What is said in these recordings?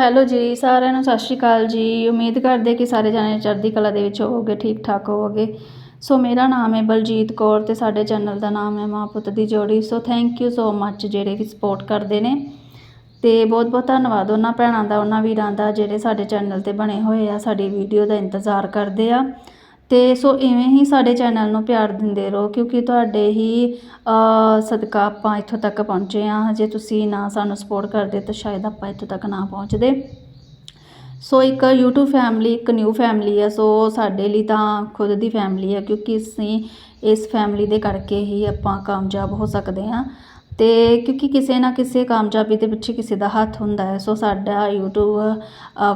Hello ਜੀ, ਸਾਰਿਆਂ ਨੂੰ ਸਤਿ ਸ਼੍ਰੀ ਅਕਾਲ ਜੀ। ਉਮੀਦ ਕਰਦੇ ਕਿ ਸਾਰੇ ਜਾਣੇ ਚੜ੍ਹਦੀ ਕਲਾ ਦੇ ਵਿੱਚ ਹੋਵੋਗੇ ਠੀਕ ਠਾਕ ਹੋਵੋਗੇ। ਸੋ ਮੇਰਾ ਨਾਮ ਹੈ ਬਲਜੀਤ ਕੌਰ ਤੇ ਸਾਡੇ ਚੈਨਲ ਦਾ ਨਾਮ ਹੈ ਮਾਂ ਪੁੱਤ ਦੀ ਜੋੜੀ। ਸੋ ਥੈਂਕ ਯੂ ਸੋ ਮੱਚ ਜਿਹੜੇ ਵੀ ਸਪੋਰਟ ਕਰਦੇ ਨੇ। ਤੇ ਬਹੁਤ ਬਹੁਤ ਧੰਨਵਾਦ ਉਹਨਾਂ ਭੈਣਾਂ ਦਾ, ਉਹਨਾਂ ਵੀਰਾਂ ਦਾ ਜਿਹੜੇ ਸਾਡੇ ਚੈਨਲ ਤੇ ਬਣੇ ਹੋਏ ਆ, ਸਾਡੀ ਵੀਡੀਓ ਦਾ ਇੰਤਜ਼ਾਰ ਕਰਦੇ ਆ। ਅਤੇ ਸੋ ਇਵੇਂ ਹੀ ਸਾਡੇ ਚੈਨਲ ਨੂੰ ਪਿਆਰ ਦਿੰਦੇ ਰਹੋ, ਕਿਉਂਕਿ ਤੁਹਾਡੇ ਹੀ ਸਦਕਾ ਆਪਾਂ ਇੱਥੋਂ ਤੱਕ ਪਹੁੰਚੇ ਹਾਂ। ਜੇ ਤੁਸੀਂ ਨਾ ਸਾਨੂੰ ਸਪੋਰਟ ਕਰਦੇ ਤਾਂ ਸ਼ਾਇਦ ਆਪਾਂ ਇੱਥੋਂ ਤੱਕ ਨਾ ਪਹੁੰਚਦੇ। ਸੋ ਇੱਕ YouTube ਫੈਮਿਲੀ ਇੱਕ ਨਿਊ ਫੈਮਿਲੀ ਹੈ ਸੋ ਸਾਡੇ ਲਈ ਤਾਂ ਖੁਦ ਦੀ ਫੈਮਿਲੀ ਹੈ ਕਿਉਂਕਿ ਅਸੀਂ ਇਸ ਫੈਮਿਲੀ ਦੇ ਕਰਕੇ ਹੀ ਆਪਾਂ ਕਾਮਯਾਬ ਹੋ ਸਕਦੇ ਹਾਂ। ਤੇ ਕਿਉਂਕਿ ਕਿਸੇ ਨਾ ਕਿਸੇ ਕਾਮਯਾਬੀ ਦੇ ਪਿੱਛੇ ਕਿਸੇ ਦਾ ਹੱਥ ਹੁੰਦਾ ਹੈ, ਸੋ ਸਾਡਾ YouTube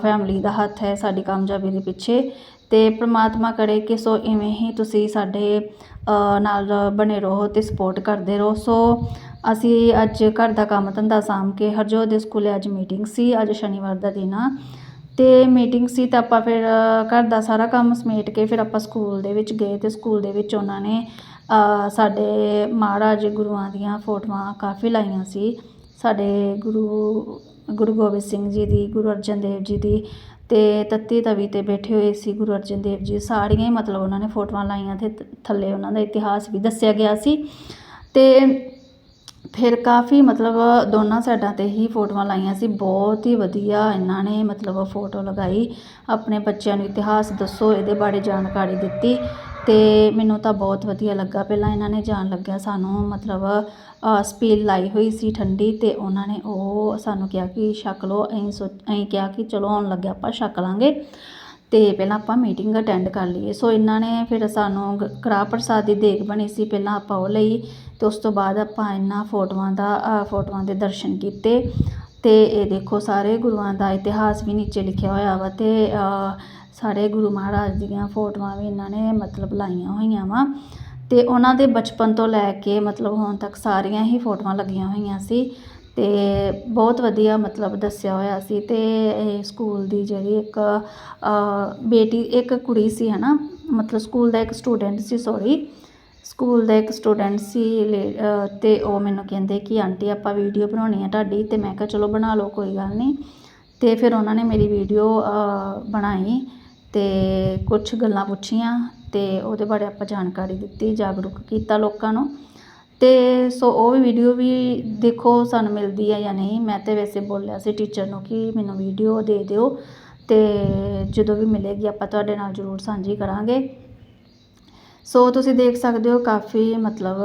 ਫੈਮਿਲੀ ਦਾ ਹੱਥ ਹੈ ਸਾਡੀ ਕਾਮਯਾਬੀ ਦੇ ਪਿੱਛੇ। ਅਤੇ ਪਰਮਾਤਮਾ ਕਰੇ ਕਿ ਸੋ ਇਵੇਂ ਹੀ ਤੁਸੀਂ ਸਾਡੇ ਅ, ਨਾਲ ਬਣੇ ਰਹੋ ਅਤੇ ਸਪੋਰਟ ਕਰਦੇ ਰਹੋ। ਸੋ ਅਸੀਂ ਅੱਜ ਘਰ ਦਾ ਕੰਮ ਧੰਦਾ ਸਾਂਭ ਕੇ ਹਰਜੋਤ ਦੇ ਸਕੂਲੇ ਅੱਜ ਮੀਟਿੰਗ ਸੀ ਅੱਜ ਸ਼ਨੀਵਾਰ ਦਾ ਦਿਨ ਆ। ਅਤੇ ਮੀਟਿੰਗ ਸੀ ਤਾਂ ਆਪਾਂ ਫਿਰ ਘਰ ਦਾ ਸਾਰਾ ਕੰਮ ਸਮੇਟ ਕੇ ਫਿਰ ਆਪਾਂ ਸਕੂਲ ਦੇ ਵਿੱਚ ਗਏ ਅਤੇ ਸਕੂਲ ਦੇ ਵਿੱਚ ਉਹਨਾਂ ਨੇ ਸਾਡੇ ਮਹਾਰਾਜ ਗੁਰੂਆਂ ਦੀਆਂ ਫੋਟੋਆਂ ਕਾਫੀ ਲਾਈਆਂ ਸੀ। ਸਾਡੇ ਗੁਰੂ ਗੁਰੂ ਗੋਬਿੰਦ ਸਿੰਘ ਜੀ ਦੀ ਗੁਰੂ ਅਰਜਨ ਦੇਵ ਜੀ ਦੀ ਅਤੇ ਤੱਤੀ ਤਵੀ ਤੇ ਬੈਠੇ ਹੋਏ ਸੀ ਗੁਰੂ ਅਰਜਨ ਦੇਵ ਜੀ। ਸਾਰੀਆਂ ਹੀ ਮਤਲਬ ਉਹਨਾਂ ਨੇ ਫੋਟੋਆਂ ਲਾਈਆਂ ਅਤੇ ਥੱਲੇ ਉਹਨਾਂ ਦਾ ਇਤਿਹਾਸ ਵੀ ਦੱਸਿਆ ਗਿਆ ਸੀ। ਅਤੇ ਫਿਰ ਕਾਫੀ ਮਤਲਬ ਦੋਨਾਂ ਸਾਈਡਾਂ ਤੇ ਹੀ ਫੋਟੋਆਂ ਲਾਈਆਂ ਸੀ। ਬਹੁਤ ਹੀ ਵਧੀਆ ਇਹਨਾਂ ਨੇ ਮਤਲਬ ਫੋਟੋ ਲਗਾਈ। ਆਪਣੇ ਬੱਚਿਆਂ ਨੂੰ ਇਤਿਹਾਸ ਦੱਸੋ, ਇਹਦੇ ਬਾਰੇ ਜਾਣਕਾਰੀ ਦਿੱਤੀ। ਅਤੇ ਮੈਨੂੰ ਤਾਂ ਬਹੁਤ ਵਧੀਆ ਲੱਗਾ। ਪਹਿਲਾਂ ਇਹਨਾਂ ਨੇ ਜਾਣ ਲੱਗਿਆ ਸਾਨੂੰ ਮਤਲਬ ਸਪੀਲ ਲਾਈ ਹੋਈ ਸੀ ਠੰਡੀ ਅਤੇ ਉਹਨਾਂ ਨੇ ਉਹ ਸਾਨੂੰ ਕਿਹਾ ਕਿ ਛਕ ਲਓ ਅਸੀਂ ਸੋ ਅਸੀਂ ਕਿਹਾ ਕਿ ਚਲੋ ਆਉਣ ਲੱਗਿਆ ਆਪਾਂ ਛਕ ਲਵਾਂਗੇ ਅਤੇ ਪਹਿਲਾਂ ਆਪਾਂ ਮੀਟਿੰਗ ਅਟੈਂਡ ਕਰ ਲਈਏ। ਸੋ ਇਹਨਾਂ ਨੇ ਫਿਰ ਸਾਨੂੰ ਗ- ਕੜਾਹ ਪ੍ਰਸਾਦ ਦੀ ਦੇਗ ਬਣੀ ਸੀ ਪਹਿਲਾਂ ਆਪਾਂ ਉਹ ਲਈ ਅਤੇ ਉਸ ਤੋਂ ਬਾਅਦ ਆਪਾਂ ਇਹਨਾਂ ਫੋਟੋਆਂ ਦਾ ਫੋਟੋਆਂ ਦੇ ਦਰਸ਼ਨ ਕੀਤੇ ਅਤੇ ਇਹ ਦੇਖੋ ਸਾਰੇ ਗੁਰੂਆਂ ਦਾ ਇਤਿਹਾਸ ਵੀ ਨੀਚੇ ਲਿਖਿਆ ਹੋਇਆ ਵਾ ਅਤੇ ਸਾਡੇ ਗੁਰੂ ਮਹਾਰਾਜ ਦੀਆਂ ਫੋਟੋਆਂ ਵੀ ਇਹਨਾਂ ਨੇ ਮਤਲਬ ਲਾਈਆਂ ਹੋਈਆਂ ਵਾ। ਅਤੇ ਉਹਨਾਂ ਦੇ ਬਚਪਨ ਤੋਂ ਲੈ ਕੇ ਮਤਲਬ ਹੁਣ ਤੱਕ ਸਾਰੀਆਂ ਹੀ ਫੋਟੋਆਂ ਲੱਗੀਆਂ ਹੋਈਆਂ ਸੀ। ਅਤੇ ਬਹੁਤ ਵਧੀਆ ਮਤਲਬ ਦੱਸਿਆ ਹੋਇਆ ਸੀ। ਅਤੇ ਇਹ ਸਕੂਲ ਦੀ ਜਿਹੜੀ ਇੱਕ ਬੇਟੀ ਇੱਕ ਕੁੜੀ ਸੀ ਹੈ ਨਾ ਮਤਲਬ ਸਕੂਲ ਦਾ ਇੱਕ ਸਟੂਡੈਂਟ ਸੀ ਸੋਰੀ। ਸਕੂਲ ਦਾ ਇੱਕ ਸਟੂਡੈਂਟ ਸੀ ਲੇ- ਅ, ਉਹ ਮੈਨੂੰ ਕਹਿੰਦੇ ਕਿ ਆਂਟੀ ਆਪਾਂ ਵੀਡੀਓ ਬਣਾਉਣੀ ਹੈ ਤੁਹਾਡੀ। ਅਤੇ ਮੈਂ ਕਿਹਾ ਚਲੋ ਬਣਾ ਲਓ ਕੋਈ ਗੱਲ ਨਹੀਂ। ਅਤੇ ਫਿਰ ਉਹਨਾਂ ਨੇ ਮੇਰੀ ਵੀਡੀਓ ਬਣਾਈ। ਅਤੇ ਕੁਛ ਗੱਲਾਂ ਪੁੱਛੀਆਂ ਅਤੇ ਉਹਦੇ ਬਾਰੇ ਆਪਾਂ ਜਾਣਕਾਰੀ ਦਿੱਤੀ, ਜਾਗਰੂਕ ਕੀਤਾ ਲੋਕਾਂ ਨੂੰ। ਅਤੇ ਸੋ ਉਹ ਵੀਡੀਓ ਵੀ ਦੇਖੋ, ਸਾਨੂੰ ਮਿਲਦੀ ਹੈ ਜਾਂ ਨਹੀਂ। ਮੈਂ ਤਾਂ ਵੈਸੇ ਬੋਲਿਆ ਸੀ ਟੀਚਰ ਨੂੰ ਕਿ ਮੈਨੂੰ ਵੀਡੀਓ ਦੇ ਦਿਓ ਅਤੇ ਜਦੋਂ ਵੀ ਮਿਲੇਗੀ ਆਪਾਂ ਤੁਹਾਡੇ ਨਾਲ ਜ਼ਰੂਰ ਸਾਂਝੀ ਕਰਾਂਗੇ। ਸੋ ਤੁਸੀਂ ਦੇਖ ਸਕਦੇ ਹੋ ਕਾਫੀ ਮਤਲਬ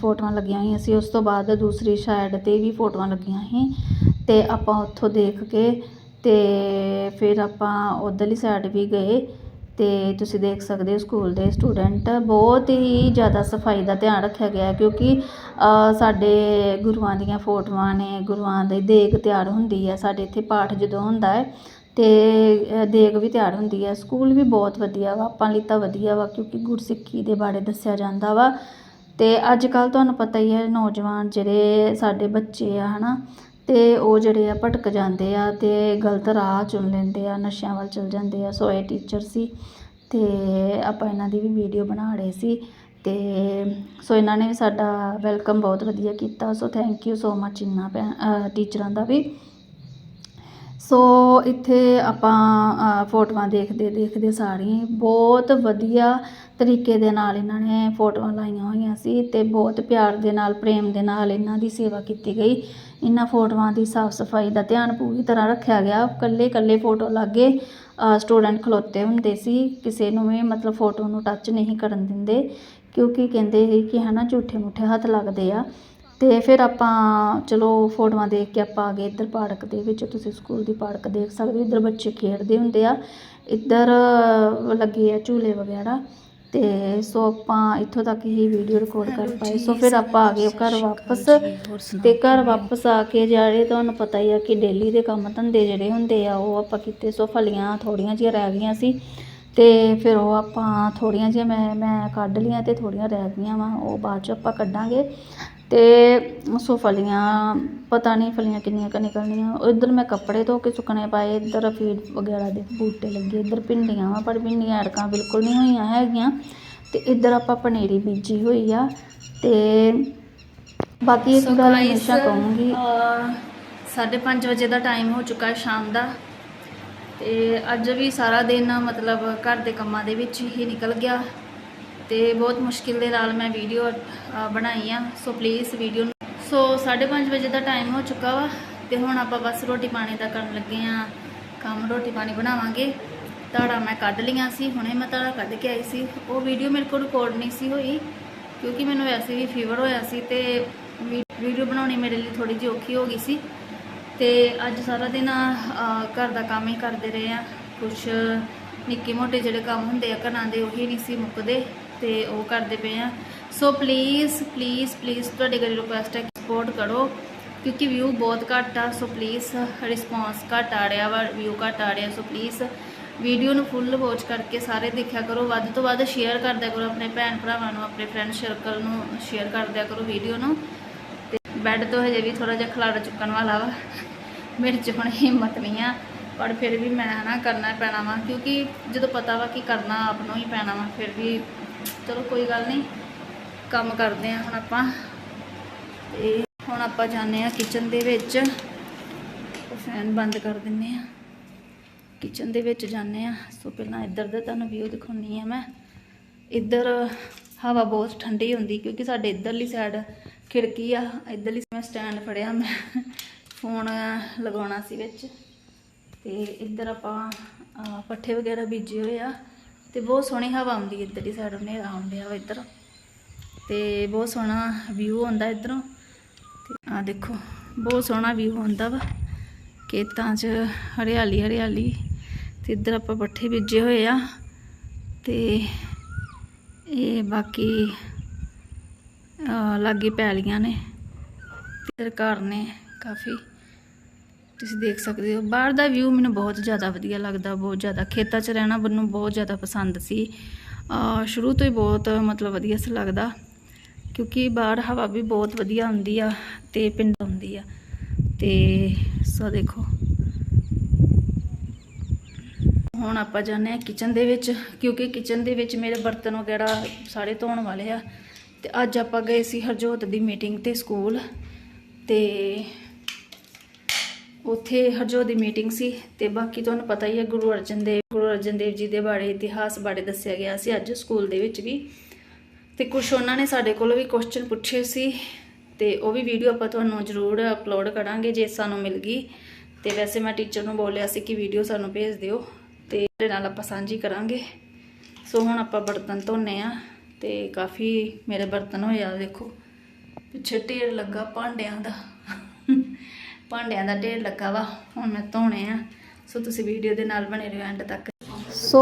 ਫੋਟੋਆਂ ਲੱਗੀਆਂ ਹੋਈਆਂ ਸੀ। ਉਸ ਤੋਂ ਬਾਅਦ ਦੂਸਰੀ ਸਾਈਡ ਤੇ ਵੀ ਫੋਟੋਆਂ ਲੱਗੀਆਂ ਸੀ ਅਤੇ ਆਪਾਂ ਉੱਥੋਂ ਦੇਖ ਕੇ ਤੇ ਫਿਰ ਆਪਾਂ ਉੱਧਰਲੀ ਸਾਈਡ ਵੀ ਗਏ ਅਤੇ ਤੁਸੀਂ ਦੇਖ ਸਕਦੇ ਹੋ ਸਕੂਲ ਦੇ ਸਟੂਡੈਂਟ ਬਹੁਤ ਹੀ ਜ਼ਿਆਦਾ ਸਫ਼ਾਈ ਦਾ ਧਿਆਨ ਰੱਖਿਆ ਗਿਆ ਕਿਉਂਕਿ ਸਾਡੇ ਗੁਰੂਆਂ ਦੀਆਂ ਫੋਟੋਆਂ ਨੇ ਗੁਰੂਆਂ ਦੀ ਦੇਗ ਤਿਆਰ ਹੁੰਦੀ ਹੈ ਸਾਡੇ ਇੱਥੇ ਪਾਠ ਜਦੋਂ ਹੁੰਦਾ ਹੈ ਅਤੇ ਅ, ਦੇਗ ਵੀ ਤਿਆਰ ਹੁੰਦੀ ਹੈ। ਸਕੂਲ ਵੀ ਬਹੁਤ ਵਧੀਆ ਵਾ ਆਪਾਂ ਲਈ ਤਾਂ ਵਧੀਆ ਵਾ ਕਿਉਂਕਿ ਗੁਰਸਿੱਖੀ ਦੇ ਬਾਰੇ ਦੱਸਿਆ ਜਾਂਦਾ ਵਾ। ਅਤੇ ਅੱਜ ਕੱਲ੍ਹ ਤੁਹਾਨੂੰ ਪਤਾ ਹੀ ਹੈ ਨੌਜਵਾਨ ਜਿਹੜੇ ਸਾਡੇ ਬੱਚੇ ਆ ਹੈ ਨਾ ਅਤੇ ਉਹ ਜਿਹੜੇ ਆ ਭਟਕ ਜਾਂਦੇ ਆ ਅਤੇ ਗਲਤ ਰਾਹ ਚੁਣ ਲੈਂਦੇ ਆ, ਨਸ਼ਿਆਂ ਵੱਲ ਚਲ ਜਾਂਦੇ ਆ। ਸੋ ਇਹ ਟੀਚਰ ਸੀ ਅਤੇ ਆਪਾਂ ਇਹਨਾਂ ਦੀ ਵੀ ਵੀਡੀਓ ਬਣਾ ਰਹੇ ਸੀ ਅਤੇ ਸੋ ਇਹਨਾਂ ਨੇ ਵੀ ਸਾਡਾ ਵੈਲਕਮ ਬਹੁਤ ਵਧੀਆ ਕੀਤਾ। So thank you so much ਇਹਨਾਂ ਭੈ- ਟੀਚਰਾਂ ਦਾ ਵੀ। ਸੋ ਇੱਥੇ ਆਪਾਂ ਫੋਟੋਆਂ ਦੇਖਦੇ ਦੇਖਦੇ ਸਾਰੀਆਂ ਬਹੁਤ ਵਧੀਆ ਤਰੀਕੇ ਦੇ ਨਾਲ ਇਹਨਾਂ ਨੇ ਫੋਟੋਆਂ ਲਾਈਆਂ ਹੋਈਆਂ ਸੀ ਤੇ ਬਹੁਤ ਪਿਆਰ ਦੇ ਨਾਲ, ਪ੍ਰੇਮ ਦੇ ਨਾਲ ਇਹਨਾਂ ਦੀ ਸੇਵਾ ਕੀਤੀ ਗਈ। ਇਹਨਾਂ ਫੋਟੋਆਂ ਦੀ ਸਾਫ਼ ਸਫ਼ਾਈ ਦਾ ਧਿਆਨ ਪੂਰੀ ਤਰ੍ਹਾਂ ਰੱਖਿਆ ਗਿਆ। ਇਕੱਲੇ ਇਕੱਲੇ ਫੋਟੋ ਲਾਗੇ ਸਟੂਡੈਂਟ ਖਲੋਤੇ ਹੁੰਦੇ ਸੀ। ਕਿਸੇ ਨੂੰ ਵੀ ਮਤਲਬ ਫੋਟੋ ਨੂੰ ਟੱਚ ਨਹੀਂ ਕਰਨ ਦਿੰਦੇ, ਕਿਉਂਕਿ ਕਹਿੰਦੇ ਸੀ ਕਿ ਹਨਾ ਝੂਠੇ ਮੁੱਠੇ ਹੱਥ ਲੱਗਦੇ ਆ। ਤੇ ਫਿਰ ਆਪਾਂ ਚਲੋ ਫੋਟੋਆਂ ਦੇਖ ਕੇ ਆਪਾਂ ਆ ਗਏ ਇੱਧਰ ਪਾਰਕ ਦੇ ਵਿੱਚ। ਤੁਸੀਂ ਸਕੂਲ ਦੀ ਪਾਰਕ ਦੇਖ ਸਕਦੇ ਹੋ। ਇੱਧਰ ਬੱਚੇ ਖੇਡਦੇ ਹੁੰਦੇ ਆ। ਇੱਧਰ ਲੱਗੇ ਆ ਝੂਲੇ ਵਗੈਰਾ। ਤੇ ਸੋ ਆਪਾਂ ਇੱਥੋਂ ਤੱਕ ਹੀ ਵੀਡੀਓ ਰਿਕਾਰਡ ਕਰ ਪਾਏ। ਸੋ ਫਿਰ ਆਪਾਂ ਆ ਗਏ ਘਰ ਵਾਪਸ। ਤੇ ਘਰ ਵਾਪਸ ਆ ਕੇ ਜਿਹੜੇ ਤੁਹਾਨੂੰ ਪਤਾ ਹੀ ਆ ਕਿ ਡੇਲੀ ਦੇ ਕੰਮ ਧੰਦੇ ਜਿਹੜੇ ਹੁੰਦੇ ਆ ਉਹ ਆਪਾਂ ਕੀਤੇ। ਸੋ ਫਲੀਆਂ ਥੋੜੀਆਂ ਜਿਹੀਆਂ ਰਹਿ ਗਈਆਂ ਸੀ। ਤੇ ਫਿਰ ਉਹ ਆਪਾਂ ਥੋੜੀਆਂ ਜਿਹੀਆਂ ਮੈਂ ਮੈਂ ਕੱਢ ਲਈਆਂ ਤੇ ਥੋੜੀਆਂ ਰਹਿ ਗਈਆਂ ਵਾ। ਉਹ ਬਾਅਦ ਚ ਆਪਾਂ ਕੱਢਾਂਗੇ। ਤੇ ਸੋ ਫਲੀਆਂ ਪਤਾ ਨਹੀਂ ਫਲੀਆਂ ਕਿੰਨੀਆਂ ਕੁ ਨਿਕਲਣੀਆਂ। ਇੱਧਰ ਮੈਂ ਕੱਪੜੇ ਧੋ ਕੇ ਸੁੱਕਣੇ ਪਾਏ ਇੱਧਰ ਫੀਡ ਵਗੈਰਾ ਦੇ ਬੂਟੇ ਲੱਗੇ ਇੱਧਰ ਭਿੰਡੀਆਂ ਵਾ ਪਰ ਭਿੰਡੀਆਂ ਅੜਕਾਂ ਬਿਲਕੁਲ ਨਹੀਂ ਹੋਈਆਂ ਹੈਗੀਆਂ। ਤੇ ਇੱਧਰ ਆਪਾਂ ਪਨੀਰੀ ਬੀਜੀ ਹੋਈ ਆ ਤੇ ਬਾਕੀ ਇੱਕ ਗੱਲ ਹਮੇਸ਼ਾ ਕਹੂੰਗੀ। ਅਹ, 5:30 ਵਜੇ ਦਾ ਟਾਈਮ ਹੋ ਚੁੱਕਾ ਹੈ ਸ਼ਾਮ ਦਾ। ਤੇ ਅੱਜ ਵੀ ਸਾਰਾ ਦਿਨ ਮਤਲਬ ਘਰ ਦੇ ਕੰਮਾਂ ਦੇ ਵਿੱਚ ਹੀ ਨਿਕਲ ਗਿਆ। ਤੇ ਬਹੁਤ ਮੁਸ਼ਕਿਲ ਦੇ ਨਾਲ ਮੈਂ ਵੀਡੀਓ ਬਣਾਈ ਆ। ਸੋ ਪਲੀਜ਼ ਵੀਡੀਓ ਸੋ 5:30 ਵਜੇ ਦਾ ਟਾਈਮ ਹੋ ਚੁੱਕਾ ਵਾ ਤੇ ਹੁਣ ਆਪਾਂ ਬਸ ਰੋਟੀ ਪਾਣੀ ਦਾ ਕਰਨ ਲੱਗੇ ਆ। ਕੰਮ ਰੋਟੀ ਪਾਣੀ ਬਣਾਵਾਂਗੇ। ਧਾੜਾ ਮੈਂ ਕੱਢ ਲਈਆਂ ਸੀ, ਹੁਣੇ ਮੈਂ ਧਾੜਾ ਕੱਢ ਕੇ ਆਈ ਸੀ। ਉਹ ਵੀਡੀਓ ਮੇਰੇ ਕੋਲ ਰਿਕਾਰਡ ਨਹੀਂ ਸੀ ਹੋਈ ਕਿਉਂਕਿ ਮੈਨੂੰ ਵੈਸੇ ਵੀ ਫੀਵਰ ਹੋਇਆ ਸੀ ਤੇ ਵੀਡੀਓ ਬਣਾਉਣੀ ਮੇਰੇ ਲਈ ਥੋੜੀ ਜਿਹੀ ਔਖੀ ਹੋ ਗਈ ਸੀ। ਤੇ ਅੱਜ ਸਾਰਾ ਦਿਨ ਘਰ ਦਾ ਕੰਮ ਹੀ ਕਰਦੇ ਰਹੇ ਆ। ਕੁਛ ਨਿੱਕੇ ਮੋਟੇ ਜਿਹੜੇ ਕੰਮ ਹੁੰਦੇ ਆ, ਘਰਾਂ ਦੇ, ਉਹੀ ਨਹੀਂ ਸੀ ਮੁੱਕਦੇ। ਤੇ ਉਹ ਕਰਦੇ ਪਏ ਆ। ਸੋ ਪਲੀਜ਼ ਪਲੀਜ਼ ਪਲੀਜ਼ ਤੁਹਾਡੇ ਗਰੀ ਰਿਕੁਐਸਟ ਹੈ ਸਪੋਰਟ ਕਰੋ, ਕਿਉਂਕਿ ਵਿਊ ਬਹੁਤ ਘੱਟ ਆ। ਸੋ ਪਲੀਜ਼ ਰਿਸਪੌਂਸ ਘੱਟ ਆ ਰਿਹਾ ਵਾ ਵਿਊ ਘੱਟ ਆ ਰਿਹਾ। ਸੋ ਪਲੀਜ਼ ਵੀਡੀਓ ਨੂੰ ਫੁੱਲ ਵਾਚ ਕਰਕੇ ਸਾਰੇ ਦੇਖਿਆ ਕਰੋ। ਵੱਧ ਤੋਂ ਵੱਧ ਸ਼ੇਅਰ ਕਰਦਿਆ ਕਰੋ ਆਪਣੇ ਭੈਣ ਭਰਾਵਾਂ ਨੂੰ, ਆਪਣੇ ਫਰੈਂਡ ਸਰਕਲ ਨੂੰ ਸ਼ੇਅਰ ਕਰਦਿਆ ਕਰੋ ਵੀਡੀਓ ਨੂੰ। ਤੇ ਬੈੱਡ ਤੋਂ ਹਜੇ ਵੀ ਥੋੜਾ ਜਿਹਾ ਖਲਾੜਾ ਚੁੱਕਣ ਵਾਲਾ ਵਾ। ਮੇਰੇ 'ਚ ਹੁਣ ਹਿੰਮਤ ਨਹੀਂ ਆ, ਪਰ ਫਿਰ ਵੀ ਮੈਂ ਨਾ ਕਰਨਾ ਪੈਣਾ ਵਾ, ਕਿਉਂਕਿ ਜਦੋਂ ਪਤਾ ਵਾ ਕਿ ਕਰਨਾ ਆਪ ਨੂੰ ਹੀ ਪੈਣਾ ਵਾ, ਫਿਰ ਵੀ ਚਲੋ ਕੋਈ ਗੱਲ ਨਹੀਂ, ਕੰਮ ਕਰਦੇ ਆ ਹੁਣ ਆਪਾਂ। ਤੇ ਹੁਣ ਆਪਾਂ ਜਾਂਦੇ ਆ ਕਿਚਨ ਦੇ ਵਿੱਚ। ਫੈਨ ਬੰਦ ਕਰ ਦਿੰਨੇ ਆ ਕਿਚਨ ਦੇ ਵਿੱਚ ਜਾਂਦੇ ਆ ਸੋ ਪਹਿਲਾਂ ਇੱਧਰ ਦਾ ਤੁਹਾਨੂੰ ਵਿਊ ਦਿਖਾਉਣੀ ਆ ਮੈਂ। ਇੱਧਰ ਹਵਾ ਬਹੁਤ ਠੰਡੀ ਹੁੰਦੀ ਕਿਉਂਕਿ ਸਾਡੇ ਇੱਧਰਲੀ ਸਾਈਡ ਖਿੜਕੀ ਆ। ਇੱਧਰਲੀ ਮੈਂ ਸਟੈਂਡ ਫੜਿਆ ਮੈਂ। ਫੋਨ ਲਗਾਉਣਾ ਸੀ ਵਿੱਚ। ਤੇ ਇੱਧਰ ਆਪਾਂ ਪੱਠੇ ਵਗੈਰਾ ਬੀਜੇ ਹੋਏ ਆ। ਤੇ ਬਹੁਤ ਸੋਹਣੀ ਹਵਾ ਆਉਂਦੀ ਇੱਧਰ ਦੀ ਸਾਈਡ, ਹਨੇਰਾ ਆਉਂਦਿਆ ਵਾ ਇੱਧਰ। ਤੇ ਬਹੁਤ ਸੋਹਣਾ ਵਿਊ ਆਉਂਦਾ ਇੱਧਰੋਂ। ਤੇ ਆ ਦੇਖੋ, ਬਹੁਤ ਸੋਹਣਾ ਵਿਊ ਆਉਂਦਾ ਵਾ। ਖੇਤਾਂ 'ਚ ਹਰਿਆਲੀ ਹਰਿਆਲੀ। ਤੇ ਇੱਧਰ ਆਪਾਂ ਪੱਠੇ ਬੀਜੇ ਹੋਏ ਆ। ਤੇ ਇਹ ਬਾਕੀ ਲਾਗੇ ਪੈਲੀਆਂ ਨੇ। ਤੇ ਇੱਧਰ ਘਰ ਨੇ ਕਾਫੀ ਤੁਸੀਂ ਦੇਖ ਸਕਦੇ ਹੋ। ਬਾਹਰ ਦਾ ਵਿਊ ਮੈਨੂੰ ਬਹੁਤ ਜ਼ਿਆਦਾ ਵਧੀਆ ਲੱਗਦਾ, ਬਹੁਤ ਜ਼ਿਆਦਾ। ਖੇਤਾਂ 'ਚ ਰਹਿਣਾ ਮੈਨੂੰ ਬਹੁਤ ਜ਼ਿਆਦਾ ਪਸੰਦ ਸੀ। ਸ਼ੁਰੂ ਤੋਂ ਹੀ ਬਹੁਤ ਮਤਲਬ ਵਧੀਆ ਸੀ ਲੱਗਦਾ, ਕਿਉਂਕਿ ਬਾਹਰ ਹਵਾ ਵੀ ਬਹੁਤ ਵਧੀਆ ਹੁੰਦੀ ਆ ਤੇ ਪਿੰਡ ਹੁੰਦੀ ਆ। ਤੇ ਸੋ ਦੇਖੋ। ਹੁਣ ਆਪਾਂ ਜਾਂਦੇ ਆ ਕਿਚਨ ਦੇ ਵਿੱਚ, ਕਿਉਂਕਿ ਕਿਚਨ ਦੇ ਵਿੱਚ ਮੇਰੇ ਬਰਤਨ ਵਗੈਰਾ ਸਾਰੇ ਧੋਣ ਵਾਲੇ ਆ। ਤੇ ਅੱਜ ਆਪਾਂ ਗਏ ਸੀ ਹਰਜੋਤ ਦੀ ਮੀਟਿੰਗ ਤੇ ਸਕੂਲ ਤੇ ਉੱਥੇ ਹਰਜੋਤ ਦੀ ਮੀਟਿੰਗ ਸੀ ਤੇ ਬਾਕੀ ਤੁਹਾਨੂੰ ਪਤਾ ਹੀ ਹੈ ਗੁਰੂ ਅਰਜਨ ਦੇਵ, ਗੁਰੂ ਅਰਜਨ ਦੇਵ ਜੀ ਦੇ ਬਾਰੇ ਇਤਿਹਾਸ ਬਾਰੇ ਦੱਸਿਆ ਗਿਆ ਸੀ ਅੱਜ ਸਕੂਲ ਦੇ ਵਿੱਚ ਵੀ। ਤੇ ਕੁਝ ਉਹਨਾਂ ਨੇ ਸਾਡੇ ਕੋਲੋਂ ਵੀ ਕੁਐਸਚਨ ਪੁੱਛੇ ਸੀ ਤੇ ਉਹ ਵੀ ਵੀਡੀਓ ਆਪਾਂ ਤੁਹਾਨੂੰ ਜ਼ਰੂਰ ਅਪਲੋਡ ਕਰਾਂਗੇ ਜੇ ਸਾਨੂੰ ਮਿਲ ਗਈ। ਤੇ ਵੈਸੇ ਮੈਂ ਟੀਚਰ ਨੂੰ ਬੋਲਿਆ ਸੀ ਕਿ ਵੀਡੀਓ ਸਾਨੂੰ ਭੇਜ ਦਿਓ ਤੇ ਇਹਦੇ ਨਾਲ ਆਪਾਂ ਸਾਂਝੀ ਕਰਾਂਗੇ। ਸੋ ਹੁਣ ਆਪਾਂ ਬਰਤਨ ਧੋਨੇ ਆ ਤੇ ਕਾਫੀ ਮੇਰੇ ਬਰਤਨ ਹੋਇਆ ਦੇਖੋ, ਪਿੱਛੇ ਢੇਰ ਲੱਗਾ ਭਾਂਡਿਆਂ ਦਾ। ਭਾਂਡਿਆਂ ਦਾ ਢੇਰ ਲੱਗਾ ਵਾ, ਹੁਣ ਮੈਂ ਧੋਣੇ ਆ। ਸੋ ਤੁਸੀਂ ਵੀਡੀਓ ਦੇ ਨਾਲ ਬਣੇ ਰਹੋ ਐਂਡ ਤੱਕ। ਸੋ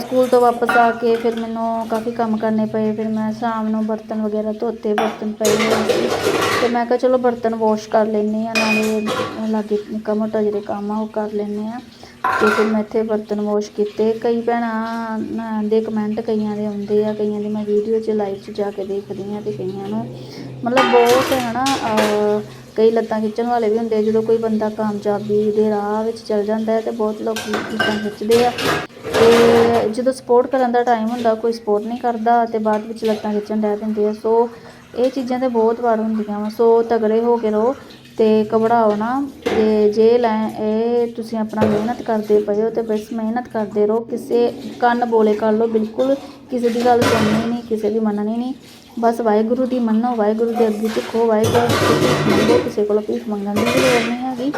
ਸਕੂਲ ਤੋਂ ਵਾਪਸ ਆ ਕੇ ਫਿਰ ਮੈਨੂੰ ਕਾਫੀ ਕੰਮ ਕਰਨੇ ਪਏ, ਫਿਰ ਮੈਂ ਸ਼ਾਮ ਨੂੰ ਬਰਤਨ ਵਗੈਰਾ ਧੋਤੇ, ਬਰਤਨ ਪਏ ਹੋਏ ਤੇ ਮੈਂ ਕਿਹਾ ਚਲੋ ਬਰਤਨ ਵਾਸ਼ ਕਰ ਲੈਂਦੇ ਆ ਨਾਲੇ ਲਾਗੇ ਨਿੱਕਾ ਮੋਟਾ ਜਿਹੜੇ ਕੰਮ ਆ ਉਹ ਕਰ ਲੈਂਦੇ ਆ ਤੇ ਫਿਰ ਮੈਂ ਇੱਥੇ ਬਰਤਨ ਵਾਸ਼ ਕੀਤੇ। ਕਈ ਭੈਣਾਂ ਦੇ ਕਮੈਂਟ ਕਈਆਂ ਦੇ ਆਉਂਦੇ ਆ, ਕਈਆਂ ਦੀ ਮੈਂ ਵੀਡੀਓ 'ਚ ਲਾਈਵ 'ਚ ਜਾ ਕੇ ਦੇਖਦੀ ਆ ਤੇ ਕਈਆਂ ਨੂੰ। ਮਤਲਬ ਬਹੁਤ ਹੈ ਨਾ ਕਈ ਲੱਤਾਂ ਖਿੱਚਣ ਵਾਲੇ ਵੀ ਹੁੰਦੇ ਆ, ਜਦੋਂ ਕੋਈ ਬੰਦਾ ਕਾਮਯਾਬੀ ਦੇ ਰਾਹ ਵਿੱਚ ਚੱਲ ਜਾਂਦਾ ਹੈ ਤੇ ਬਹੁਤ ਲੋਕ ਲੱਤਾਂ ਖਿੱਚਦੇ ਆ। ਤੇ ਜਦੋਂ ਸਪੋਰਟ ਕਰਨ ਦਾ ਟਾਈਮ ਹੁੰਦਾ, ਕੋਈ ਸਪੋਰਟ ਨਹੀਂ ਕਰਦਾ ਤੇ ਬਾਅਦ ਵਿੱਚ ਲੱਤਾਂ ਖਿੱਚਣ ਲੱਗ ਪੈਂਦੇ ਆ। ਸੋ, ਇਹ ਚੀਜ਼ਾਂ ਤੇ ਬਹੁਤ ਵਾਰ ਹੁੰਦੀਆਂ ਵਾ। ਸੋ, ਤਗੜੇ ਹੋ ਕੇ ਰਹੋ। ਤੇ ਘਬਰਾਓ ਨਾ। ਤੇ ਜੇ ਲੈ, ਇਹ ਤੁਸੀਂ ਆਪਣਾ ਮਿਹਨਤ ਕਰਦੇ ਪਏ ਹੋ ਤੇ ਬਸ ਮਿਹਨਤ ਕਰਦੇ ਰਹੋ। ਕਿਸੇ ਕੰਨ ਬੋਲੇ ਕਰ ਲਓ, ਬਿਲਕੁਲ ਕਿਸੇ ਦੀ ਗੱਲ ਸੁਣਨੀ ਨਹੀਂ, ਕਿਸੇ ਦੀ ਮੰਨਣੀ ਨਹੀਂ। ਬਸ ਵਾਹਿਗੁਰੂ ਦੀ ਮੰਨੋ, ਵਾਹਿਗੁਰੂ ਦੇ ਅੱਗੇ ਝੁਕੋ, ਵਾਹਿਗੁਰੂ ਦੀ ਮੰਗੋ, ਕਿਸੇ ਕੋਲੋਂ ਭੀਖ ਮੰਗਣ ਦੀ ਵੀ ਲੋੜ ਨਹੀਂ ਹੈਗੀ।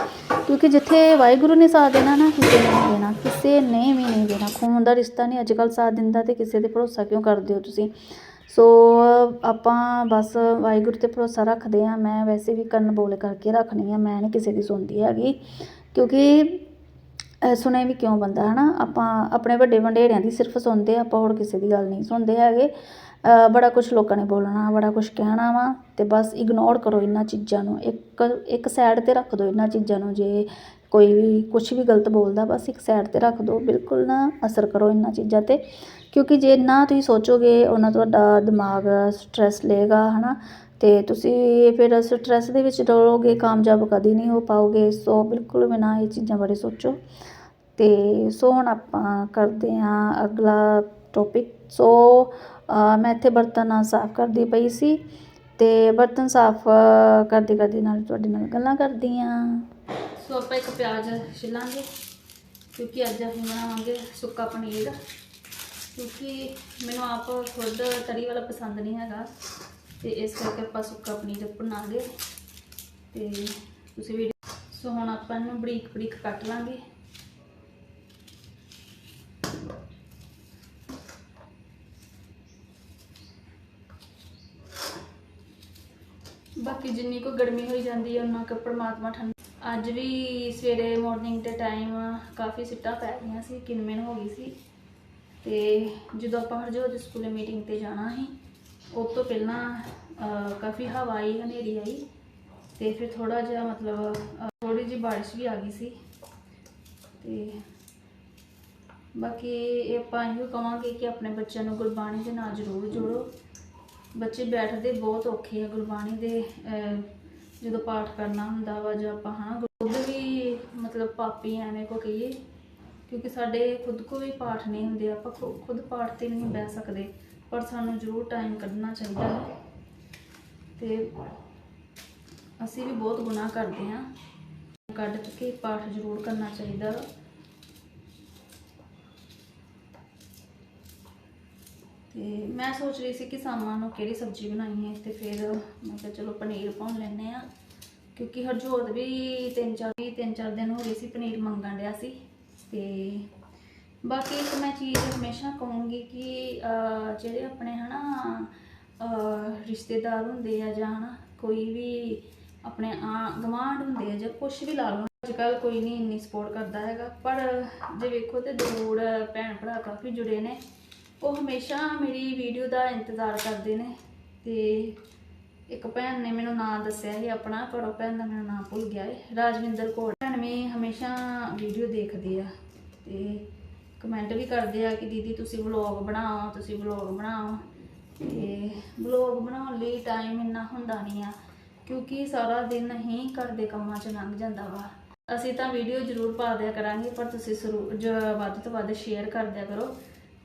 ਕਿਉਂਕਿ ਜਿੱਥੇ ਵਾਹਿਗੁਰੂ ਨੇ ਸਾਥ ਦੇਣਾ ਨਾ, ਕਿਸੇ ਨੇ ਨਹੀਂ ਦੇਣਾ, ਕਿਸੇ ਨੇ ਵੀ ਨਹੀਂ ਦੇਣਾ। ਖੂਨ ਦਾ ਰਿਸ਼ਤਾ ਨਹੀਂ ਅੱਜ ਕੱਲ੍ਹ ਸਾਥ ਦਿੰਦਾ ਤੇ ਕਿਸੇ ਤੇ ਭਰੋਸਾ ਕਿਉਂ ਕਰਦੇ ਹੋ ਤੁਸੀਂ? ਸੋ ਆਪਾਂ ਬਸ ਵਾਹਿਗੁਰੂ ਤੇ ਭਰੋਸਾ ਰੱਖਦੇ ਹਾਂ। ਮੈਂ ਵੈਸੇ ਵੀ ਕੰਨ ਬੋਲੇ ਕਰਕੇ ਰੱਖਣੀ ਆ, ਮੈਂ ਨਹੀਂ ਕਿਸੇ ਦੀ ਸੁਣਦੀ ਹੈਗੀ। ਕਿਉਂਕਿ ਸੁਣੇ ਵੀ ਕਿਉਂ ਬੰਦਾ ਹੈ ਨਾ ਆਪਾਂ ਆਪਣੇ ਵੱਡੇ ਵਡੇਰਿਆਂ ਦੀ ਸਿਰਫ ਸੁਣਦੇ ਆਪਾਂ ਹੋਰ ਕਿਸੇ ਦੀ ਗੱਲ ਨਹੀਂ ਸੁਣਦੇ ਹੈਗੇ। ਬੜਾ ਕੁਝ ਲੋਕਾਂ ਨੇ ਬੋਲਣਾ, ਬੜਾ ਕੁਝ ਕਹਿਣਾ ਵਾ। ਤੇ ਬਸ ਇਗਨੋਰ ਕਰੋ ਇਹਨਾਂ ਚੀਜ਼ਾਂ ਨੂੰ। ਇੱਕ ਇੱਕ ਸਾਈਡ ਤੇ ਰੱਖ ਦਿਓ ਇਹਨਾਂ ਚੀਜ਼ਾਂ ਨੂੰ। ਜੇ ਕੋਈ ਵੀ ਕੁਛ ਵੀ ਗਲਤ ਬੋਲਦਾ, ਬਸ ਇੱਕ ਸਾਈਡ ਤੇ ਰੱਖ ਦਿਓ ਬਿਲਕੁਲ ਨਾ ਅਸਰ ਕਰੋ ਇਹਨਾਂ ਚੀਜ਼ਾਂ ਤੇ। ਕਿਉਂਕਿ ਜੇ ਨਾ ਤੁਸੀਂ ਸੋਚੋਗੇ, ਉਹਨਾਂ ਤੁਹਾਡਾ ਦਿਮਾਗ ਸਟ੍ਰੈਸ ਲਏਗਾ ਹੈ ਨਾ ਅਤੇ ਤੁਸੀਂ ਫਿਰ ਸਟ੍ਰੈਸ ਦੇ ਵਿੱਚ ਰਹੋਗੇ ਕਾਮਯਾਬ ਕਦੀ ਨਹੀਂ ਹੋ ਪਾਓਗੇ। ਸੋ ਬਿਲਕੁਲ ਵੀ ਨਾ ਇਹ ਚੀਜ਼ਾਂ ਬਾਰੇ ਸੋਚੋ। ਅਤੇ ਸੋ ਹੁਣ ਆਪਾਂ ਕਰਦੇ ਹਾਂ ਅਗਲਾ ਟੌਪਿਕ ਸੋ ਮੈਂ ਇੱਥੇ ਬਰਤਨ ਸਾਫ਼ ਕਰਦੀ ਪਈ ਸੀ। ਅਤੇ ਬਰਤਨ ਸਾਫ਼ ਕਰਦੀ ਕਰਦੀ ਨਾਲ ਤੁਹਾਡੇ ਨਾਲ ਗੱਲਾਂ ਕਰਦੀ ਹਾਂ। ਸੋ ਆਪਾਂ ਇੱਕ ਪਿਆਜ਼ ਛਿੱਲਾਂਗੇ, ਕਿਉਂਕਿ ਅੱਜ ਅਸੀਂ ਬਣਾਵਾਂਗੇ ਸੁੱਕਾ ਪਨੀਰ। ਕਿਉਂਕਿ ਮੈਨੂੰ ਆਪ ਖੁਦ ਤਰੀ ਵਾਲਾ ਪਸੰਦ ਨਹੀਂ ਹੈਗਾ, ਤੇ ਇਸ ਕਰਕੇ ਆਪਾਂ ਸੁੱਕਾ ਪਨੀਰ ਬਣਾਵਾਂਗੇ। ਤੇ ਤੁਸੀਂ ਵੀ ਸੋ ਹੁਣ ਆਪਾਂ ਇਹਨੂੰ ਬਰੀਕ ਬਰੀਕ ਕੱਟ ਲਾਂਗੇ। ਬਾਕੀ ਜਿੰਨੀ ਕੋ ਗਰਮੀ ਹੋਈ ਜਾਂਦੀ ਹੈ ਉਹਨਾਂ ਕੁ ਪਰਮਾਤਮਾ ਠੰਡ ਅੱਜ ਵੀ ਸਵੇਰੇ ਮਾਰਨਿੰਗ ਦੇ ਟਾਈਮ ਕਾਫੀ ਸਿੱਟਾਂ ਪੈ ਗਈਆਂ ਸੀ, ਕਿਨਮੇਨ ਹੋ ਗਈ ਸੀ। ਤੇ ਜਦੋਂ ਆਪਾਂ ਹਰਜੋਤ ਸਕੂਲੇ ਮੀਟਿੰਗ ਤੇ ਜਾਣਾ ਸੀ, ਉਸ ਤੋਂ ਪਹਿਲਾਂ ਕਾਫੀ ਹਵਾ ਆਈ, ਹਨੇਰੀ ਆਈ। ਤੇ ਫਿਰ ਥੋੜਾ ਜਿਹਾ ਮਤਲਬ ਥੋੜੀ ਜਿਹੀ ਬਾਰਿਸ਼ ਵੀ ਆ ਗਈ ਸੀ। ਤੇ ਬਾਕੀ ਇਹ ਆਪਾਂ ਇਹੋ ਕਵਾਂਗੇ ਕਿ ਆਪਣੇ ਬੱਚਿਆਂ ਨੂੰ ਗੁਰਬਾਣੀ ਦੇ ਨਾਲ ਜ਼ਰੂਰ ਜੋੜੋ। ਬੱਚੇ ਬੈਠਦੇ ਬਹੁਤ ਔਖੇ ਆ ਗੁਰਬਾਣੀ ਦੇ ਜਦੋਂ ਪਾਠ ਕਰਨਾ ਹੁੰਦਾ ਵਾ ਜਾਂ ਆਪਾਂ ਹਾਂ ਖੁਦ ਵੀ ਮਤਲਬ ਪਾਪੀ ਐਵੇਂ ਕੋ ਕਹੀਏ, ਕਿਉਂਕਿ ਸਾਡੇ ਖੁਦ ਕੋ ਵੀ ਪਾਠ ਨਹੀਂ ਹੁੰਦੇ, ਆਪਾਂ ਖੁ- ਖੁਦ ਪਾਠ ਤੇ ਨਹੀਂ ਬਹਿ ਸਕਦੇ, ਪਰ ਸਾਨੂੰ ਜ਼ਰੂਰ ਟਾਈਮ ਕੱਢਣਾ ਚਾਹੀਦਾ ਹੈ। ਤੇ ਅਸੀਂ ਵੀ ਬਹੁਤ ਗੁਨਾਹ ਕਰਦੇ ਹਾਂ। ਕੱਢ ਕੇ ਪਾਠ ਜ਼ਰੂਰ ਕਰਨਾ ਚਾਹੀਦਾ। ਤੇ ਮੈਂ ਸੋਚ ਰਹੀ ਸੀ ਕਿ ਸ਼ਾਮਾਂ ਨੂੰ ਕਿਹੜੀ ਸਬਜ਼ੀ ਬਣਾਈ ਹੈ ਤੇ ਫਿਰ ਮੈਂ ਕਿਹਾ ਚਲੋ ਪਨੀਰ ਪਾਉਣ ਲੈਨੇ ਆ ਕਿਉਂਕਿ ਹਰਜੋਤ ਵੀ ਤਿੰਨ ਚਾਰ ਵੀ ਤਿੰਨ ਚਾਰ ਦਿਨ ਹੋ ਗਏ ਸੀ ਪਨੀਰ ਮੰਗਣ ਡਿਆ ਸੀ। ਤੇ ਬਾਕੀ ਇੱਕ ਮੈਂ ਚੀਜ਼ ਹਮੇਸ਼ਾ ਕਹੂੰਗੀ ਕਿ ਜਿਹੜੇ ਆਪਣੇ ਹਨਾ ਅਹ, ਰਿਸ਼ਤੇਦਾਰ ਹੁੰਦੇ ਆ ਜਾਂ ਹਨਾ ਕੋਈ ਵੀ ਆਪਣੇ ਆ ਗਵਾਂਢ ਹੁੰਦੇ ਆ ਜਾਂ ਕੁਝ ਵੀ ਲਾ ਲਓ ਅੱਜ ਕੱਲ ਕੋਈ ਨਹੀਂ ਇੰਨੀ ਸਪੋਰਟ ਕਰਦਾ ਹੈਗਾ। ਪਰ ਜੇ ਵੇਖੋ ਤੇ ਦੂਰ ਭੈਣ ਭਰਾ ਕਾਫੀ ਜੁੜੇ ਨੇ। ਉਹ ਹਮੇਸ਼ਾ ਮੇਰੀ ਵੀਡੀਓ ਦਾ ਇੰਤਜ਼ਾਰ ਕਰਦੇ ਨੇ ਤੇ ਇੱਕ ਭੈਣ ਨੇ ਮੈਨੂੰ ਨਾਂ ਦੱਸਿਆ ਸੀ, ਆਪਣਾ ਪਰ ਉਹ ਭੈਣ ਦਾ ਮੈਨੂੰ ਨਾਂ ਭੁੱਲ ਗਿਆ ਹੈ ਰਾਜਵਿੰਦਰ ਕੌਰ। ਭੈਣ ਵੀ ਹਮੇਸ਼ਾ ਵੀਡੀਓ ਦੇਖਦੀ ਆ ਤੇ ਕਮੈਂਟ ਵੀ ਕਰਦੇ ਆ ਕਿ ਦੀਦੀ ਤੁਸੀਂ ਵਲੌਗ ਬਣਾਓ, ਤੁਸੀਂ ਵਲੌਗ ਬਣਾਓ। ਤੇ ਵਲੌਗ ਬਣਾਉਣ ਲਈ ਟਾਈਮ ਇੰਨਾ ਹੁੰਦਾ ਨਹੀਂ ਆ, ਕਿਉਂਕਿ ਸਾਰਾ ਦਿਨ ਹੀ ਘਰ ਦੇ ਕੰਮਾਂ 'ਚ ਲੰਘ ਜਾਂਦਾ ਵਾ। ਅਸੀਂ ਤਾਂ ਵੀਡੀਓ ਜ਼ਰੂਰ ਪਾ ਦਿਆ ਕਰਾਂਗੇ, ਪਰ ਤੁਸੀਂ ਜ਼ਰੂਰ, ਜ- ਵੱਧ ਤੋਂ ਵੱਧ ਸ਼ੇਅਰ ਕਰ ਦਿਆ ਕਰੋ।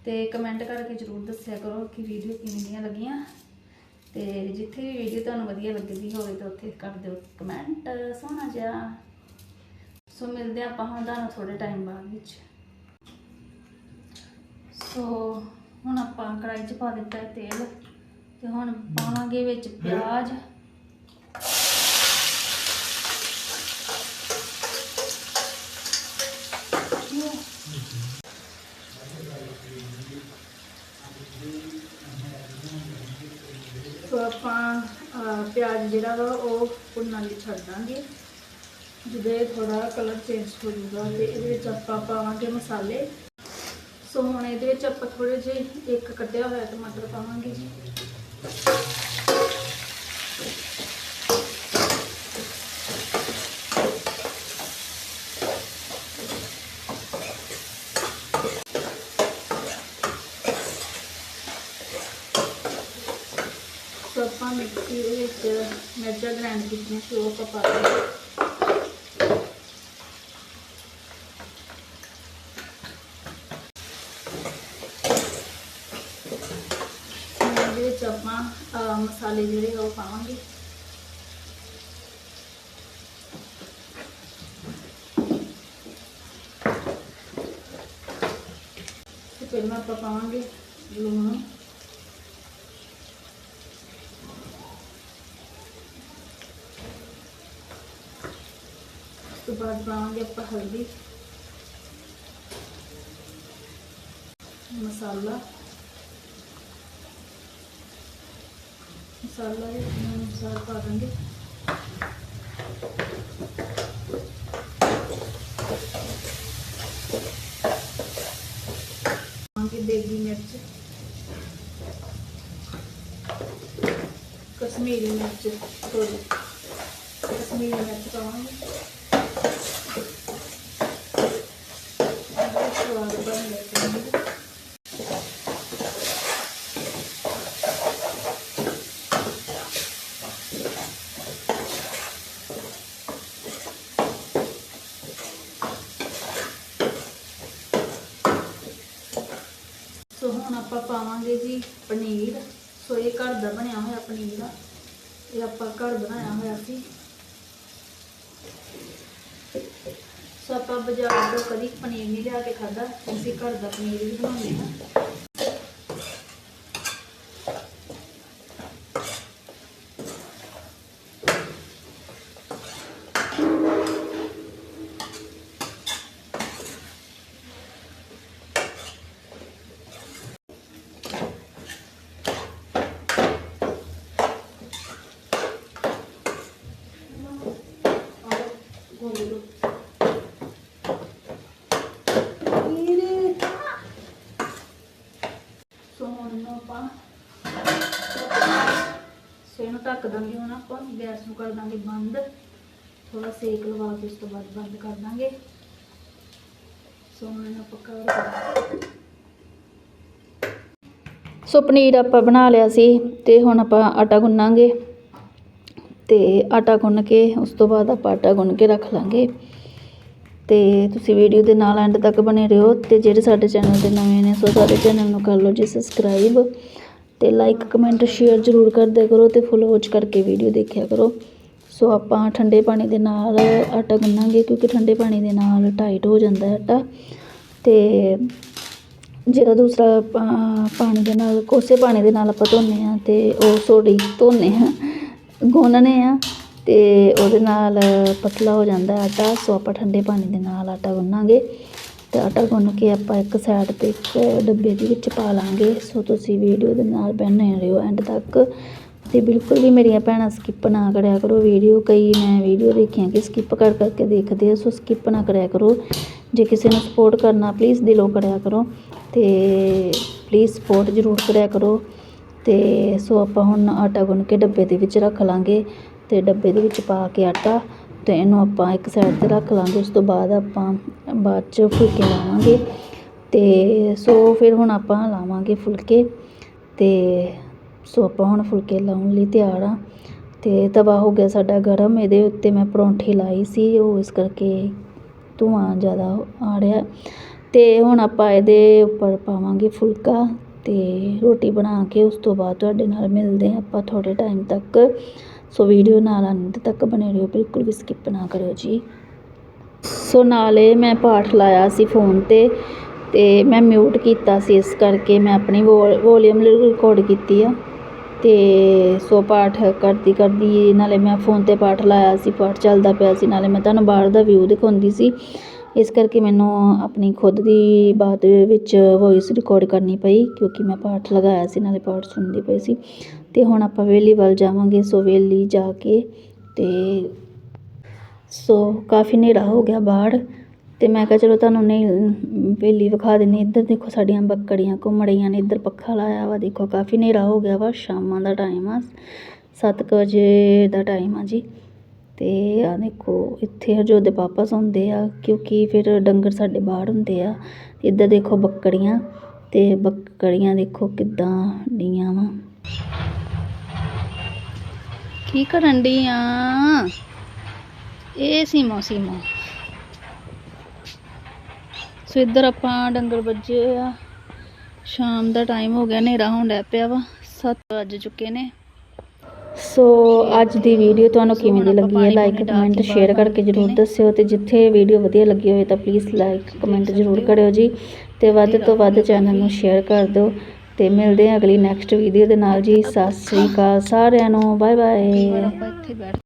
ਤੇ ਕਮੈਂਟ ਕਰਕੇ ਜ਼ਰੂਰ ਦੱਸਿਆ ਕਰੋ ਕਿ ਵੀਡੀਓ ਕਿਵੇਂ ਦੀਆਂ ਲੱਗੀਆਂ। ਤੇ ਜਿੱਥੇ ਵੀ ਵੀਡੀਓ ਤੁਹਾਨੂੰ ਵਧੀਆ ਲੱਗਦੀ ਹੋਵੇ ਤਾਂ ਉੱਥੇ ਕਰ ਦਿਓ ਕਮੈਂਟ ਸੋਹਣਾ ਜਿਹਾ। ਸੋ ਮਿਲਦੇ ਆਪਾਂ ਹੁਣ ਤੁਹਾਨੂੰ ਥੋੜੇ ਟਾਈਮ ਬਾਅਦ ਵਿੱਚ। ਸੋ ਹੁਣ ਆਪਾਂ ਕੜਾਈ 'ਚ ਪਾ ਦਿੱਤਾ ਹੈ ਤੇਲ ਤੇ ਹੁਣ ਪਾਵਾਂਗੇ ਵਿੱਚ ਪਿਆਜ਼ ਸੋ ਆਪਾਂ ਅਹ, ਪਿਆਜ਼ ਜਿਹੜਾ ਵਾ ਉਹ ਭੁੰਨਣ ਲਈ ਛੱਡ ਦਾਂਗੇ। ਜਦੋਂ ਇਹ ਥੋੜਾ ਕਲਰ ਚੇਂਜ ਹੋ ਜਾਊਗਾ ਤੇ ਇਹਦੇ ਵਿੱਚ ਆਪਾਂ ਪਾਵਾਂਗੇ ਮਸਾਲੇ। ਸੋ ਹੁਣ ਇਹਦੇ ਵਿੱਚ ਆਪਾਂ ਥੋੜੇ ਜਿਹੇ ਇੱਕ ਕੱਟਿਆ ਹੋਇਆ ਟਮਾਟਰ ਪਾਵਾਂਗੇ। ਜੀ ਸੋ ਆਪਾਂ ਮਿਕਸੀ ਦੇ ਵਿੱਚ ਮਿਰਚਾਂ ਗ੍ਰਾਈਂਡ ਕੀਤੀਆਂ ਸੀ ਉਹ ਆਪਾਂ ਪਾ ਦਾਂਗੇ ਆਪਾਂ ਅਹ, ਮਸਾਲੇ ਜਿਹੜੇ ਆ ਉਹ ਪਾਵਾਂਗੇ। ਤੇ ਪਹਿਲਾਂ ਆਪਾਂ ਪਾਵਾਂਗੇ ਲੂਣ ਉਸ ਤੋਂ ਬਾਅਦ ਪਾਵਾਂਗੇ ਆਪਾਂ ਹਲਦੀ। ਮਸਾਲਾ। ਮਸਾਲਾ ਵੀ ਅਨੁਸਾਰ ਪਾ ਦਾਂਗੇ। ਪਾਵਾਂਗੇ ਦੇਗੀ ਮਿਰਚ। ਕਸ਼ਮੀਰੀ ਮਿਰਚ ਥੋੜੀ ਕਸ਼ਮੀਰੀ ਮਿਰਚ ਪਾਵਾਂਗੇ ਬਹੁਤ ਸਵਾਦ ਬਣ ਲੱਗਦਾ ਸੋ ਹੁਣ ਆਪਾਂ ਪਾਵਾਂਗੇ ਜੀ ਪਨੀਰ। ਸੋ ਇਹ ਘਰ ਦਾ ਬਣਿਆ ਹੋਇਆ ਪਨੀਰ ਆ। ਇਹ ਆਪਾਂ ਘਰ ਬਣਾਇਆ ਹੋਇਆ ਸੀ। ਸੋ ਆਪਾਂ ਬਾਜ਼ਾਰ ਤੋਂ ਕਦੀ ਪਨੀਰ ਨਹੀਂ ਲਿਆ ਕੇ ਖਾਦਾ ਅਸੀਂ ਘਰ ਦਾ ਪਨੀਰ ਵੀ ਬਣਾਉਂਦੇ ਹਾਂ ਸੋ ਹੁਣ ਇਹਨੂੰ ਆਪਾਂ ਸੋ ਇਹਨੂੰ ਢੱਕ ਦਾਂਗੇ ਹੁਣ ਆਪਾਂ ਗੈਸ ਨੂੰ ਕਰ ਦਾਂਗੇ ਬੰਦ। ਥੋੜਾ ਸੇਕ ਲਵਾ ਕੇ ਉਸ ਤੋਂ ਬਾਅਦ ਬੰਦ ਕਰ ਦਾਂਗੇ। ਸੋ ਹੁਣ ਇਹਨੂੰ ਸੋ ਪਨੀਰ ਆਪਾਂ ਬਣਾ ਲਿਆ ਸੀ ਤੇ ਹੁਣ ਆਪਾਂ ਆਟਾ ਗੁੰਨਾਂਗੇ। ਤੇ ਆਟਾ ਗੁੰਨ ਕੇ ਉਸ ਤੋਂ ਬਾਅਦ ਆਪਾਂ ਆਟਾ ਗੁੰਨ ਕੇ ਰੱਖ ਲਾਂਗੇ। ਤੇ ਤੁਸੀਂ ਵੀਡੀਓ ਦੇ ਨਾਲ ਐਂਡ ਤੱਕ ਬਣੇ ਰਹੋ ਤੇ ਜਿਹੜੇ ਸਾਡੇ ਚੈਨਲ ਤੇ ਨਵੇਂ ਨੇ, ਸੋ ਸਾਡੇ ਚੈਨਲ ਨੂੰ ਕਰ ਲਓ ਜੀ ਸਬਸਕ੍ਰਾਈਬ ਤੇ ਲਾਈਕ ਕਮੈਂਟ ਸ਼ੇਅਰ ਜ਼ਰੂਰ ਕਰਦੇ ਕਰੋ ਤੇ ਫੁੱਲ ਵਾਚ ਕਰਕੇ ਵੀਡੀਓ ਦੇਖਿਆ ਕਰੋ। ਸੋ ਆਪਾਂ ਠੰਡੇ ਪਾਣੀ ਦੇ ਨਾਲ ਆਟਾ ਗੁੰਨਾਂਗੇ ਕਿਉਂਕਿ ਠੰਡੇ ਪਾਣੀ ਦੇ ਨਾਲ ਟਾਈਟ ਹੋ ਜਾਂਦਾ ਹੈ ਆਟਾ। ਤੇ ਜਿਹੜਾ ਦੂਸਰਾ ਪਾ- ਪਾਣੀ ਦੇ ਨਾਲ, ਕੋਸੇ ਪਾਣੀ ਦੇ ਨਾਲ ਆਪਾਂ ਧੋਨੇ ਆ ਤੇ ਉਹ ਸੋਡੀ ਧੋਨੇ ਆ, ਗੁੰਨਨੇ ਆ ਤੇ ਉਹਦੇ ਨਾਲ ਪਤਲਾ ਹੋ ਜਾਂਦਾ ਆਟਾ। ਸੋ ਆਪਾਂ ਠੰਡੇ ਪਾਣੀ ਦੇ ਨਾਲ ਆਟਾ ਗੁੰਨਾਂਗੇ। ਤੇ ਆਟਾ ਗੁੰਨ ਕੇ ਆਪਾਂ ਇੱਕ ਸਾਈਡ ਤੇ ਇੱਕ ਡੱਬੇ ਦੇ ਵਿੱਚ ਪਾ ਲਾਂਗੇ। ਸੋ ਤੁਸੀਂ ਵੀਡੀਓ ਦੇ ਨਾਲ ਬਣੇ ਰਹੋ ਐਂਡ ਤੱਕ। ਤੇ ਬਿਲਕੁਲ ਵੀ ਮੇਰੀਆਂ ਭੈਣਾਂ ਸਕਿੱਪ ਨਾ ਕਰਿਆ ਕਰੋ ਵੀਡੀਓ ਕਈ ਮੈਂ ਵੀਡੀਓ ਦੇਖੀਆਂ ਕਿ ਸਕਿੱਪ ਕਰ ਕਰਕੇ ਦੇਖਦੇ ਆ, ਸੋ ਸਕਿੱਪ ਨਾ ਕਰਿਆ ਕਰੋ। ਜੇ ਕਿਸੇ ਨੂੰ ਸਪੋਰਟ ਕਰਨਾ ਪਲੀਜ਼ ਦਿਲੋਂ ਕਰਿਆ ਕਰੋ। ਤੇ ਪਲੀਜ਼ ਸਪੋਰਟ ਜ਼ਰੂਰ ਕਰਿਆ ਕਰੋ। ਤੇ ਸੋ ਆਪਾਂ ਹੁਣ ਆਟਾ ਗੁੰਨ ਕੇ ਡੱਬੇ ਦੇ ਵਿੱਚ ਰੱਖ ਲਾਂਗੇ। ਤੇ ਡੱਬੇ ਦੇ ਵਿੱਚ ਪਾ ਕੇ ਆਟਾ। ਅਤੇ ਇਹਨੂੰ ਆਪਾਂ ਇੱਕ ਸਾਈਡ ਤੇ ਰੱਖ ਲਾਂਗੇ, ਉਸ ਤੋਂ ਬਾਅਦ ਆਪਾਂ ਬਾਅਦ ਚ ਫੁਲਕੇ ਲਾਵਾਂਗੇ ਅਤੇ ਸੋ ਫਿਰ ਹੁਣ ਆਪਾਂ ਲਾਵਾਂਗੇ ਫੁਲਕੇ ਅਤੇ ਸੋ ਆਪਾਂ ਹੁਣ ਫੁਲਕੇ ਲਾਉਣ ਲਈ ਤਿਆਰ ਆ ਅਤੇ ਤਵਾ ਹੋ ਗਿਆ ਸਾਡਾ ਗਰਮ, ਇਹਦੇ ਉੱਤੇ ਮੈਂ ਪਰੌਂਠੀ ਲਾਈ ਸੀ, ਉਹ ਇਸ ਕਰਕੇ ਧੂੰਆਂ ਜ਼ਿਆਦਾ ਆ ਰਿਹਾ। ਅਤੇ ਹੁਣ ਆਪਾਂ ਇਹਦੇ ਉੱਪਰ ਪਾਵਾਂਗੇ ਫੁਲਕਾ ਅਤੇ ਰੋਟੀ ਬਣਾ ਕੇ ਉਸ ਤੋਂ ਬਾਅਦ ਤੁਹਾਡੇ ਨਾਲ ਮਿਲਦੇ ਹਾਂ ਆਪਾਂ ਥੋੜ੍ਹੇ ਟਾਈਮ ਤੱਕ। ਸੋ ਵੀਡੀਓ ਨਾਲ ਅੰਤ ਤੱਕ ਬਣੇ ਰਹੋ, ਬਿਲਕੁਲ ਵੀ ਸਕਿਪ ਨਾ ਕਰਿਓ ਜੀ। ਸੋ ਨਾਲੇ ਮੈਂ ਪਾਠ ਲਾਇਆ ਸੀ ਫੋਨ ਤੇ ਤੇ ਮੈਂ ਮਿਊਟ ਕੀਤਾ ਸੀ, ਇਸ ਕਰਕੇ ਮੈਂ ਆਪਣੀ ਵੋਲੀਅਮ ਰਿਕਾਰਡ ਕੀਤੀ ਆ। ਤੇ ਸੋ ਪਾਠ ਕਰਦੀ ਕਰਦੀ ਨਾਲੇ ਮੈਂ ਫੋਨ ਤੇ ਪਾਠ ਲਾਇਆ ਸੀ, ਪਾਠ ਚੱਲਦਾ ਪਿਆ ਸੀ, ਨਾਲੇ ਮੈਂ ਤੁਹਾਨੂੰ ਬਾਹਰ ਦਾ ਵਿਊ ਦਿਖਾਉਂਦੀ ਸੀ। ਇਸ ਕਰਕੇ ਮੈਨੂੰ ਆਪਣੀ ਖੁਦ ਦੀ ਬਾਤ ਵਿੱਚ ਵੌਇਸ ਰਿਕਾਰਡ ਕਰਨੀ ਪਈ, ਕਿਉਂਕਿ ਮੈਂ ਪਾਠ ਲਗਾਇਆ ਸੀ, ਨਾਲੇ ਪਾਠ ਸੁਣਦੀ ਪਈ ਸੀ। ਅਤੇ ਹੁਣ ਆਪਾਂ ਵੇਲੀ ਵੱਲ ਜਾਵਾਂਗੇ, ਸੋ ਵੇਲੀ ਜਾ ਕੇ ਅਤੇ ਸੋ ਕਾਫੀ ਹਨੇਰਾ ਹੋ ਗਿਆ ਬਾਹਰ ਅਤੇ ਮੈਂ ਕਿਹਾ ਚਲੋ ਤੁਹਾਨੂੰ ਨਹੀਂ ਵੇਲੀ ਵਿਖਾ ਦਿੰਦੀ ਇੱਧਰ ਦੇਖੋ ਸਾਡੀਆਂ ਬੱਕੜੀਆਂ ਘੁੰਮ ਰਹੀਆਂ ਨੇ, ਇੱਧਰ ਪੱਖਾ ਲਾਇਆ ਵਾ, ਦੇਖੋ ਕਾਫੀ ਹਨੇਰਾ ਹੋ ਗਿਆ ਵਾ, ਸ਼ਾਮਾਂ ਦਾ ਟਾਈਮ ਆ, ਸੱਤ ਕੁ ਵਜੇ ਦਾ ਟਾਈਮ ਆ ਜੀ। ਅਤੇ ਆ ਦੇਖੋ, ਇੱਥੇ ਹਰਜੋਤ ਦੇ ਪਾਪਾ ਸੌਂਦੇ ਆ, ਕਿਉਂਕਿ ਫਿਰ ਡੰਗਰ ਸਾਡੇ ਬਾਹਰ ਹੁੰਦੇ ਆ। ਇੱਧਰ ਦੇਖੋ ਬੱਕੜੀਆਂ ਅਤੇ ਬੱਕੜੀਆਂ ਦੇਖੋ ਕਿੱਦਾਂ ਡੀਆਂ ਵਾ। ਕੀ ਕਰਨ ਡੀ ਆ। ਇਹ ਸੀਮੋ ਸੀਮੋ। ਸੋ ਇੱਧਰ ਆਪਾਂ ਡੰਗਰ ਵੱਜੇ ਆ। ਸ਼ਾਮ ਦਾ ਟਾਈਮ ਹੋ ਗਿਆ, ਹਨੇਰਾ ਹੋਣ ਡਿਆ ਪਿਆ ਵਾ। 7 ਵੱਜ ਚੁੱਕੇ ਨੇ। ਸੋ ਅੱਜ ਦੀ ਵੀਡੀਓ ਤੁਹਾਨੂੰ ਕਿਵੇਂ ਦੀ ਲੱਗੀ ਹੈ ਲਾਈਕ ਕਮੈਂਟ ਸ਼ੇਅਰ ਕਰਕੇ ਜਰੂਰ ਦੱਸਿਓ ਤੇ ਜਿੱਥੇ ਵੀਡੀਓ ਵਧੀਆ ਲੱਗੀ ਹੋਵੇ ਤਾਂ ਪਲੀਜ਼ ਲਾਈਕ ਕਮੈਂਟ ਜਰੂਰ ਕਰਿਓ ਜੀ ਤੇ ਵੱਧ ਤੋਂ ਵੱਧ ਚੈਨਲ ਨੂੰ ਸ਼ੇਅਰ ਕਰ ਦਿਓ। ਤੇ ਮਿਲਦੇ ਹਾਂ ਅਗਲੀ ਨੈਕਸਟ ਵੀਡੀਓ ਦੇ ਨਾਲ ਜੀ। ਸਤਿ ਸ੍ਰੀ ਅਕਾਲ ਸਾਰਿਆਂ ਨੂੰ। Bye bye